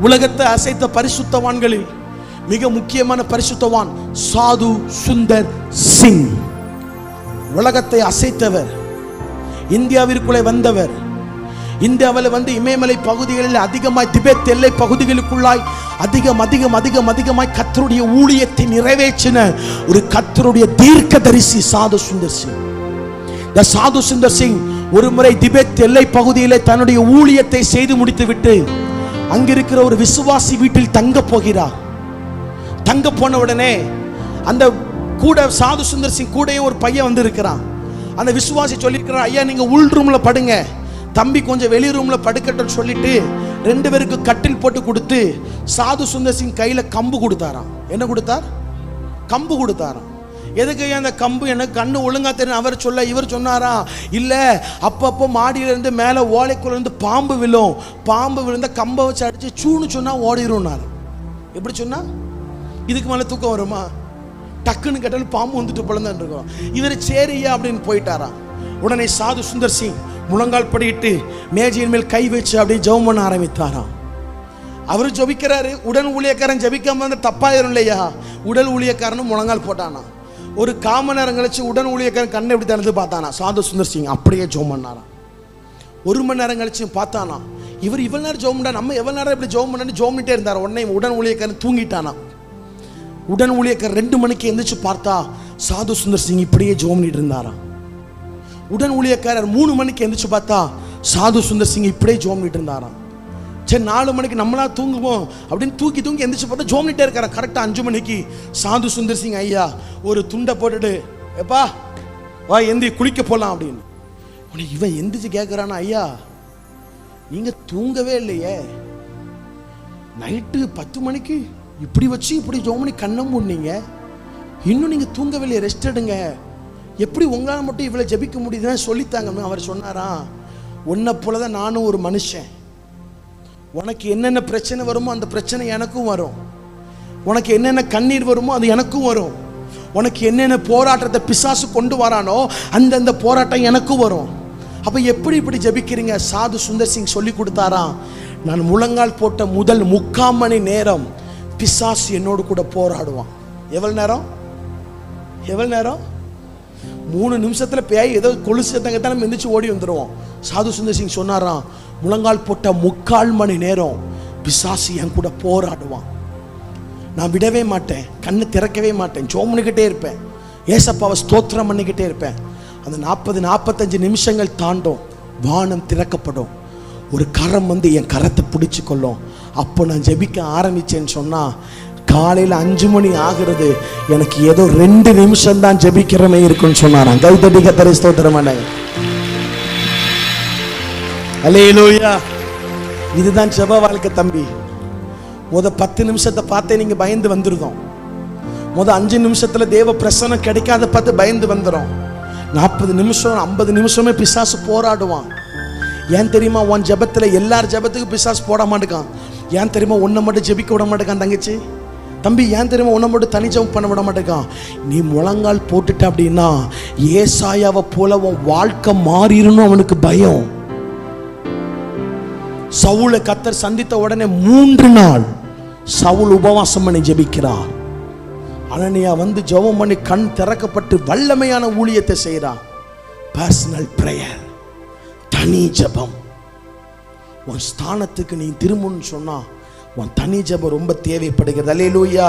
உலகத்தை அசைத்த பரிசுத்தவான்களில் மிக முக்கியமான பரிசுத்தவான் சாது சுந்தர் சிங். உலகத்தை அசைத்தவர் இந்தியாவிற்குள்ளே வந்தவர் இந்தியாவில் வந்து இமயமலை பகுதிகளில் அதிகமாய் திபெத் எல்லை பகுதிகளுக்குள்ளாய் அதிகம் அதிகம் அதிகம் அதிகமாய் கத்தருடைய ஊழியத்தை நிறைவேற்றின ஒரு கத்தருடைய தீர்க்க தரிசி சாது சுந்தர் சிங். இந்த சாது சுந்தர் சிங் ஒரு முறை திபெத் எல்லை பகுதியில் தன்னுடைய ஊழியத்தை செய்து முடித்துவிட்டு அங்கிருக்கிற ஒரு விசுவாசி வீட்டில் தங்க போகிறார். தங்க போன உடனே அந்த கூட சாது சுந்தர் சிங் கூடயே ஒரு பையன் வந்திருக்கிறான். அந்த விசுவாசி சொல்லியிருக்கிறான் ஐயா நீங்க உள் ரூம்ல படுங்க. தம்பி கொஞ்சம் வெளி ரூம்ல படுக்கட்டும்னு சொல்லிட்டு ரெண்டு பேருக்கு கட்டில் போட்டு கொடுத்து சாது சுந்தர் சிங் கையில கம்பு கொடுத்தாராம். என்ன கொடுத்தார்? கம்பு கொடுத்தாராம். எதுக்கு அந்த கம்பு எனக்கு கண்ணு ஒழுங்கா தெரியும் அவர் சொல்ல இவர் சொன்னாரா? இல்லை அப்பப்போ மாடியிலேருந்து மேலே ஓலைக்குள்ளேருந்து பாம்பு விழும். பாம்பு விழுந்த கம்பை வச்சு அடிச்சு சூன்னு சொன்னால் ஓடிடும்னாரு எப்படி சொன்னால் இதுக்கு மேலே தூக்கம் வருமா? டக்குன்னு கேட்டாலும் பாம்பு வந்துட்டு பிறந்தான் இருக்கோம். இவர் சரியா அப்படின்னு போயிட்டாராம் உடனே சாது சுந்தர் சிங் முழங்கால் படிட்டு மேஜையின் மேல் கை வச்சு அப்படியே ஜெபம் பண்ண ஆரம்பித்தாராம் அவர் ஜபிக்கிறாரு. உடன் ஊழியக்காரன் ஜபிக்காம வந்து தப்பாயிரும் இல்லையா? உடல் ஊழியக்காரனும் முழங்கால் போட்டானா? ஒரு காம நேரம் கழிச்சு உடன் ஊழியக்காரன் கண்ணை எப்படி திறந்து பார்த்தானா? சாது சுந்தர் சிங் அப்படியே ஜோம் பண்ணாராம். ஒரு மணி நேரம் கழிச்சு பார்த்தானா? இவர் இவ்வளோ நேரம் ஜோம் பண்ணா நம்ம எவ்வளோ நேரம் இப்படி ஜோம் பண்ணு ஜோம்னிட்டே இருந்தார்? உடனே உடன் ஊழியக்காரன் தூங்கிட்டானா? உடன் ஊழியக்கார் ரெண்டு மணிக்கு எந்திரிச்சு பார்த்தா சாது சுந்தர் சிங் இப்படியே ஜோம் பண்ணிட்டு இருந்தாராம். உடன் ஊழியக்காரர் மூணு மணிக்கு எந்திரிச்சு பார்த்தா சாது சுந்தர் சிங் இப்படியே ஜோம் பண்ணிட்டு இருந்தாராம். சரி நாலு மணிக்கு நம்மளா தூங்குவோம். அப்படின்னு தூக்கி தூங்கி எந்திரிச்சு போட்டு ஜோம் பண்ணிட்டே கரெக்டாக அஞ்சு மணிக்கு. சாந்து சுந்தர் சிங் ஐயா ஒரு துண்டை போட்டுட்டு எப்பா வா எந்தி குளிக்க போகலாம் அப்படின்னு. இவன் எந்திரிச்சு கேட்குறானா ஐயா நீங்கள் தூங்கவே இல்லையே. நைட்டு பத்து மணிக்கு இப்படி வச்சு இப்படி ஜோமணி பண்ணி கண்ணை மூடினீங்க. இன்னும் நீங்கள் தூங்கவில்லையே ரெஸ்ட் எடுங்க. எப்படி உங்களால் மட்டும் இவ்வளோ ஜெபிக்க முடியுதுன்னு சொல்லித்தாங்க அவர் சொன்னாராம். உன்னை போல தான் நானும் ஒரு மனுஷன். உனக்கு என்னென்ன பிரச்சனை வருமோ அந்த பிரச்சனை எனக்கும் வரும். உனக்கு என்னென்ன கண்ணீர் வருமோ அது எனக்கும் வரும். உனக்கு என்னென்ன போராட்டத்தை பிசாசு கொண்டு வரானோ அந்தந்த போராட்டம் எனக்கும் வரும். அப்போ எப்படி இப்படி ஜெபிக்கிறீங்க? சாது சுந்தர் சிங் சொல்லி கொடுத்தாராம் நான் முழங்கால் போட்ட முதல் முக்கால் மணி நேரம் பிசாசு என்னோடு கூட போராடுவான். எவ்வளோ நேரம்? எவ்வளோ நேரம்? மூணு நிமிஷத்தில் பேய் ஏதோ கொலுசு தங்கத்தான் நம்ம எந்திரிச்சு ஓடி வந்துடுவோம் சாது சுந்தர் சிங் சொன்னாராம் முழங்கால் போட்ட முக்கால் மணி நேரம் பிசாசு என் கூட போராடுவான். நான் விடவே மாட்டேன் கண்ணு திறக்கவே மாட்டேன் ஜோம் இருப்பேன். ஏசப்பாவை ஸ்தோத்திரம் பண்ணிக்கிட்டே இருப்பேன். அந்த நாற்பது நாற்பத்தஞ்சு நிமிஷங்கள் தாண்டும் வானம் திறக்கப்படும். ஒரு கரம் வந்து என் கரத்தை பிடிச்சி கொள்ளும். அப்போ நான் ஜெபிக்க ஆரம்பிச்சேன்னு சொன்னால் காலையில் அஞ்சு மணி ஆகிறது எனக்கு ஏதோ ரெண்டு நிமிஷம் தான் ஜெபிக்கிறமே இருக்குன்னு சொன்னாரான் கைத்தடி கத்தரை அலேலூயா இதுதான் ஜெப வாழ்க்கை தம்பி. முத பத்து நிமிஷத்தை பார்த்தே நீங்க பயந்து வந்துருதோம். முத அஞ்சு நிமிஷத்துல தேவ பிரசனம் கிடைக்காத பார்த்து பயந்து வந்துடும் நாற்பது நிமிஷம் ஐம்பது நிமிஷமே பிசாசு போராடுவான். ஏன் தெரியுமா? உன் ஜெபத்துல எல்லார் ஜெபத்துக்கும் பிசாசு போட மாட்டேக்கான். ஏன் தெரியுமா? உன்னை மட்டும் ஜெபிக்க விட மாட்டேக்கான் தங்கச்சி. தம்பி ஏன் தெரியுமா? உன்னை மட்டும் தனி ஜெபம் பண்ண விட மாட்டேக்கான். நீ முழங்கால் போட்டுட்ட அப்படின்னா ஏசாயாவை போல உன் வாழ்க்கை மாறிடணும் அவனுக்கு பயம். சவுளை கத்தர் சந்தித்த உடனே மூன்று நாள் சவுல் உபவாசம் பண்ணி ஜெபிக்கிறார். அனனியா வந்து ஜெபம் பண்ணி கண் திறக்கப்பட்டு வல்லமையான ஊழியத்தை செய்கிறான். பர்சனல் ப்ரேயர் தனி ஜபம். உன் ஸ்தானத்துக்கு நீ திரும்புன்னு சொன்னா உன் தனி ஜெபம் ரொம்ப தேவைப்படுகிறது. அல்லேலூயா